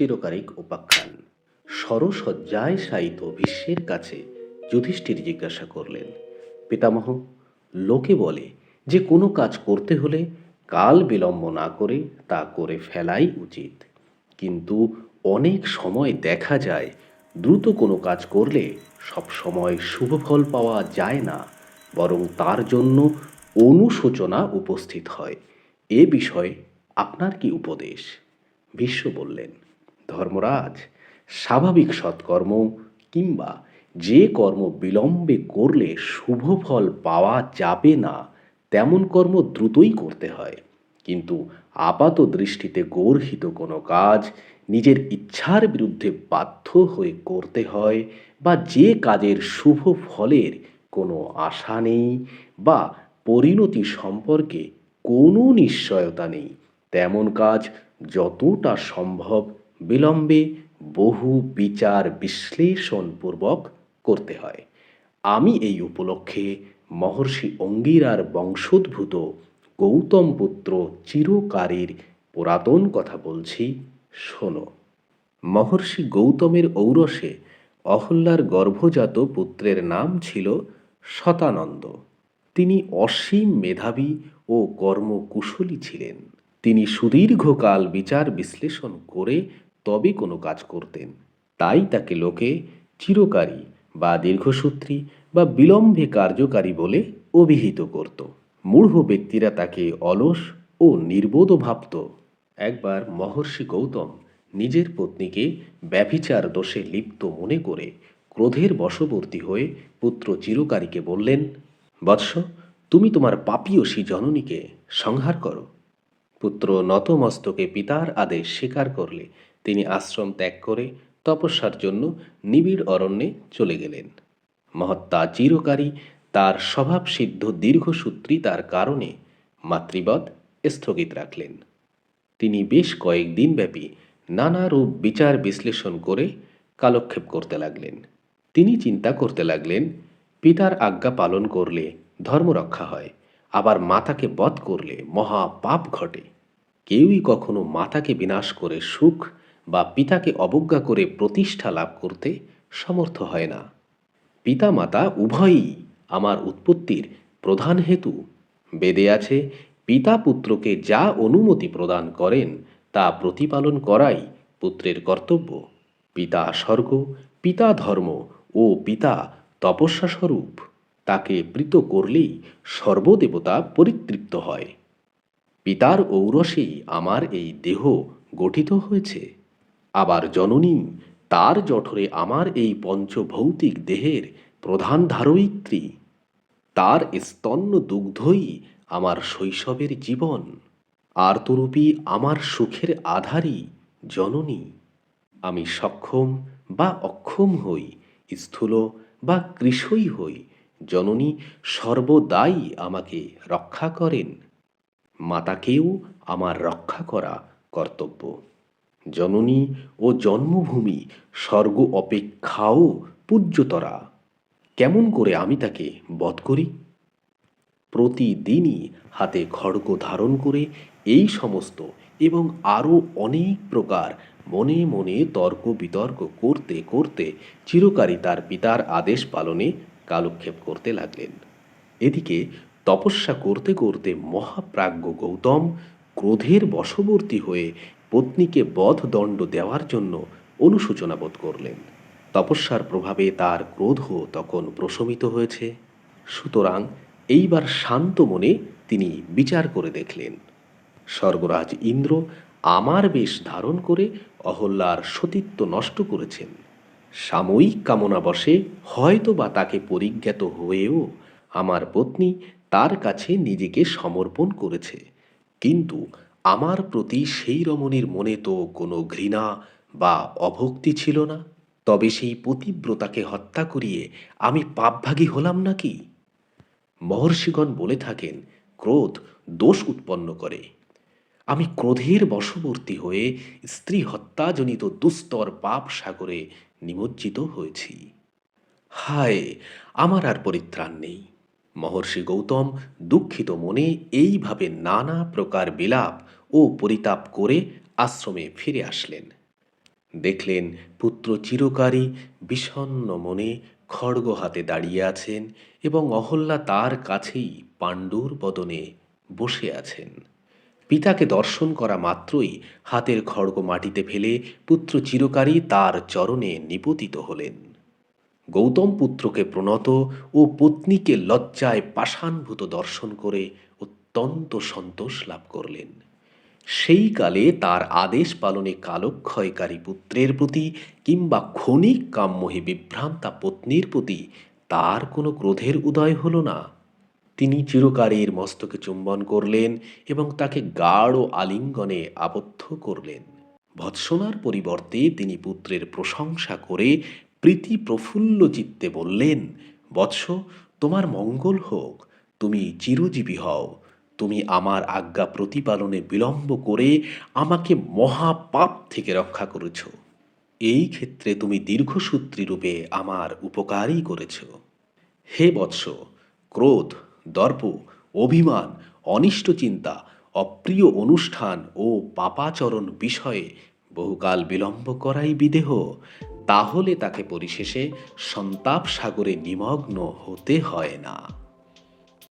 চিরকারিক উপাখ্যান। সরসজ্জায় শায়িত ভীষ্মের কাছে যুধিষ্ঠির জিজ্ঞাসা করলেন, পিতামহ, লোকে বলে যে কোনো কাজ করতে হলে কাল বিলম্ব না করে তা করে ফেলাই উচিত। কিন্তু অনেক সময় দেখা যায়, দ্রুত কোনো কাজ করলে সব সময় শুভ ফল পাওয়া যায় না, বরং তার জন্য অনুশোচনা উপস্থিত হয়। এ বিষয়ে আপনার কি উপদেশ? ভীষ্ম বললেন ধর্মরাজ, স্বাভাবিক সৎকর্ম কিংবা যে কর্ম বিলম্বে করলে শুভ ফল পাওয়া যাবে না, তেমন কর্ম দ্রুতই করতে হয়। কিন্তু আপাত দৃষ্টিতে গর্হিত কোনো কাজ নিজের ইচ্ছার বিরুদ্ধে বাধ্য হয়ে করতে হয় বা যে কাজের শুভ ফলের কোনো আশা নেই বা পরিণতি সম্পর্কে কোনো নিশ্চয়তা নেই, তেমন কাজ যতটা সম্ভব বিলম্বে বহু বিচার বিশ্লেষণপূর্বক করতে হয়। আমি এই উপলক্ষে মহর্ষি অঙ্গিরার বংশোদ্ভূত গৌতম পুত্র চিরকারীর পুরাতন কথা বলছি, শোনো। মহর্ষি গৌতমের ঔরসে অহল্যার গর্ভজাত পুত্রের নাম ছিল শতানন্দ। তিনি অসীম মেধাবী ও কর্মকুশলী ছিলেন। তিনি সুদীর্ঘকাল বিচার বিশ্লেষণ করে তবে কোনো কাজ করতেন। তাই তাকে লোকে চিরকারী বা দীর্ঘসূত্রী বা বিলম্বে কার্যকারী বলে অভিহিত করত। মূঢ় ব্যক্তিরা তাকে অলস ও নির্বোধ ভাবত। একবার মহর্ষি গৌতম নিজের পত্নীকে ব্যভিচার দোষে লিপ্ত মনে করে ক্রোধের বশবর্তী হয়ে পুত্র চিরকারীকে বললেন, বৎস, তুমি তোমার পাপীয় পাপীয়সী জননীকে সংহার করো। পুত্র নতমস্তকে পিতার আদেশ স্বীকার করলে তিনি আশ্রম ত্যাগ করে তপস্যার জন্য নিবিড় অরণ্যে চলে গেলেন। মহত্তা চিরকারী তার স্বভাবসিদ্ধ দীর্ঘসূত্রী তার কারণে মাতৃবধ স্থগিত রাখলেন। তিনি বেশ কয়েকদিন ব্যাপী নানা রূপ বিচার বিশ্লেষণ করে কালক্ষেপ করতে লাগলেন। তিনি চিন্তা করতে লাগলেন, পিতার আজ্ঞা পালন করলে ধর্ম রক্ষা হয়, আবার মাতাকে বধ করলে মহা পাপ ঘটে। কেউই কখনো মাতাকে বিনাশ করে সুখ বা পিতাকে অবজ্ঞা করে প্রতিষ্ঠা লাভ করতে সমর্থ হয় না। পিতা মাতা উভয়ই আমার উৎপত্তির প্রধান হেতু। বেদে আছে, পিতা পুত্রকে যা অনুমতি প্রদান করেন, তা প্রতিপালন করাই পুত্রের কর্তব্য। পিতা স্বর্গ, পিতা ধর্ম ও পিতা তপস্যা স্বরূপ। তাকে প্রীত করলেই সর্বদেবতা পরিতৃপ্ত হয়। পিতার ঔরসেই আমার এই দেহ গঠিত হয়েছে। আবার জননী, তার জঠরে আমার এই পঞ্চভৌতিক দেহের প্রধান ধারয়িত্রী। তার স্তন্য দুগ্ধই আমার শৈশবের জীবন, আর্তরূপী আমার সুখের আধারই জননী। আমি সক্ষম বা অক্ষম হই, স্থূল বা কৃষই হই, জননী সর্বদাই আমাকে রক্ষা করেন। মাতাকেও আমার রক্ষা করা কর্তব্য। জননী ও জন্মভূমি, স্বর্গ অপেক্ষাও পূজ্যতরা। কেমন করে আমি তাকে বধ করি? প্রতিদিনই হাতে খড়গ ধারণ করে এই সমস্ত এবং আরও অনেক প্রকার মনে মনে তর্ক বিতর্ক করতে করতে চিরকারী তার পিতার আদেশ পালনে কালক্ষেপ করতে লাগলেন। এদিকে তপস্যা করতে করতে মহাপ্রাজ্ঞ গৌতম ক্রোধের বশবর্তী হয়ে পত্নীকে বধ দণ্ড দেওয়ার জন্য অনুশোচনা বোধ করলেন। তপস্যার প্রভাবে তার ক্রোধ তখন প্রশমিত হয়েছে। সুতরাং এইবার শান্ত মনে তিনি বিচার করে দেখলেন। স্বর্গরাজ ইন্দ্র আমার বেশ ধারণ করে অহল্যার সতীত্ব নষ্ট করেছেন। সাময়িক কামনা বশে হয়তো বা তাকে পরিজ্ঞাত হয়েও আমার পত্নী তার কাছে নিজেকে সমর্পণ করেছে। কিন্তু আমার প্রতি সেই রমণীর মনে তো কোনো ঘৃণা বা অভক্তি ছিল না। তবে সেই পতিব্রতাকে হত্যা করিয়ে আমি পাপভাগী হলাম নাকি? মহর্ষিগণ বলে থাকেন, ক্রোধ দোষ উৎপন্ন করে। আমি ক্রোধের বশবর্তী হয়ে স্ত্রী হত্যাজনিত দুস্তর পাপ সাগরে নিমজ্জিত হয়েছি। হায়, আমার আর পরিত্রাণ নেই। মহর্ষি গৌতম দুঃখিত মনে এইভাবে নানা প্রকার বিলাপ ও পরিতাপ করে আশ্রমে ফিরে আসলেন। দেখলেন পুত্র চিরকারী বিষণ্ণ মনে খড়গ হাতে দাঁড়িয়ে আছেন এবং অহল্যা তার কাছেই পাণ্ডুর বদনে বসে আছেন। পিতাকে দর্শন করা মাত্রই হাতের খড়গ মাটিতে ফেলে পুত্র চিরকারী তার চরণে নিপতিত হলেন। গৌতম পুত্রকে প্রণত ও পত্নীকে লজ্জায় পাষাণভূত দর্শন করে অত্যন্ত সন্তোষ লাভ করলেন। সেই কালে তার আদেশ পালনে কালক্ষয়কারী পুত্রের প্রতি কিংবা ক্ষণিক কাম্মোহী বিভ্রান্তা পত্নীর প্রতি তার কোনো ক্রোধের উদয় হল না। তিনি চিরকারীর মস্তকে চুম্বন করলেন এবং তাকে গাঢ় আলিঙ্গনে আবদ্ধ করলেন। ভৎসনার পরিবর্তে তিনি পুত্রের প্রশংসা করে প্রীতি প্রফুল্ল চিত্তে বললেন, বৎস, তোমার মঙ্গল হোক, তুমি চিরজীবী হও। তুমি আমার আজ্ঞা প্রতিপালনে বিলম্ব করে আমাকে মহাপাপ থেকে রক্ষা করেছ। এই ক্ষেত্রে তুমি দীর্ঘসূত্রী রূপে আমার উপকারই করেছ। হে বৎস, ক্রোধ, দর্প, অভিমান, অনিষ্ট চিন্তা, অপ্রিয় অনুষ্ঠান ও পাপাচরণ বিষয়ে বহুকাল বিলম্ব করাই বিদেহ। তাহলে তাকে পরিশেষে সন্তাপ সাগরে নিমগ্ন হতে হয় না।